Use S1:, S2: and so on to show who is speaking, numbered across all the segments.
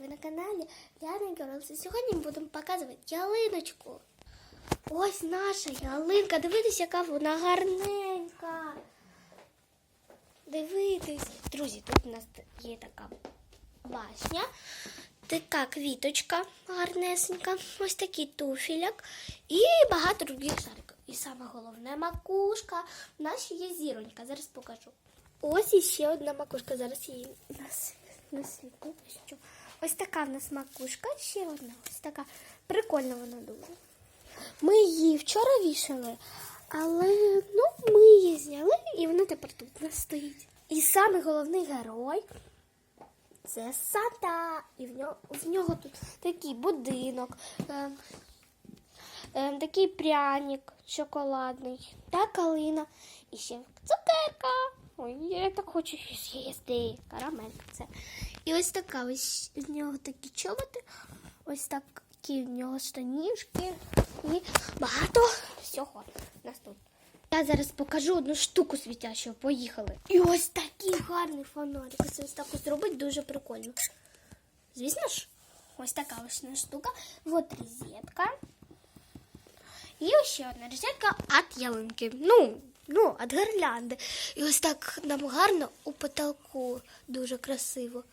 S1: Ви на каналі Ляна Герлс. І сьогодні ми будемо показувати ялиночку. Ось наша ялинка. Дивитесь, яка вона гарненька. Дивитись. Друзі, тут у нас є така башня, така квіточка гарнесенька, ось такий туфіляк і багато других шариків. І саме головне макушка. У нас ще є зіронька. Зараз покажу. Ось іще одна макушка. Зараз її на, світло. Ось така в нас макушка, ще одна. Ось така. Прикольна вона дуже. Ми її вчора вішали, але ну, ми її зняли, і вона тепер тут у нас стоїть. І саме головний герой це Санта. І в нього, в нього тут такий будинок, е, е, такий пряник шоколадний, та калина. І ще цукерка. Ой, я так хочу щось. Карамелька це. І ось така ось в нього такі чоботи, ось такі в нього штанішки і багато всього нас тут. Я зараз покажу одну штуку світящу. Поїхали. І ось такий гарний фонарик. Ось ось так ось зробить дуже прикольно. Звісно ж, ось така ось штука. Вот розетка. І ще одна розетка від ялинки. Ну, ну, від гірлянди. І ось так нам гарно у потолку. Дуже красиво.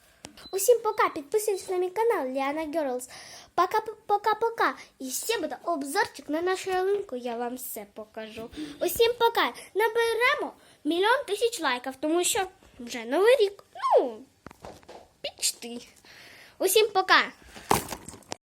S1: Усім пока. Підписуйтесь на мій канал Ліана Girls. Пока-пока-пока. І ще буде обзорчик на нашу ялинку. Я вам все покажу. Усім пока. Наберемо мільйон тисяч лайків, тому що вже новий рік. Ну, пічти. Усім пока.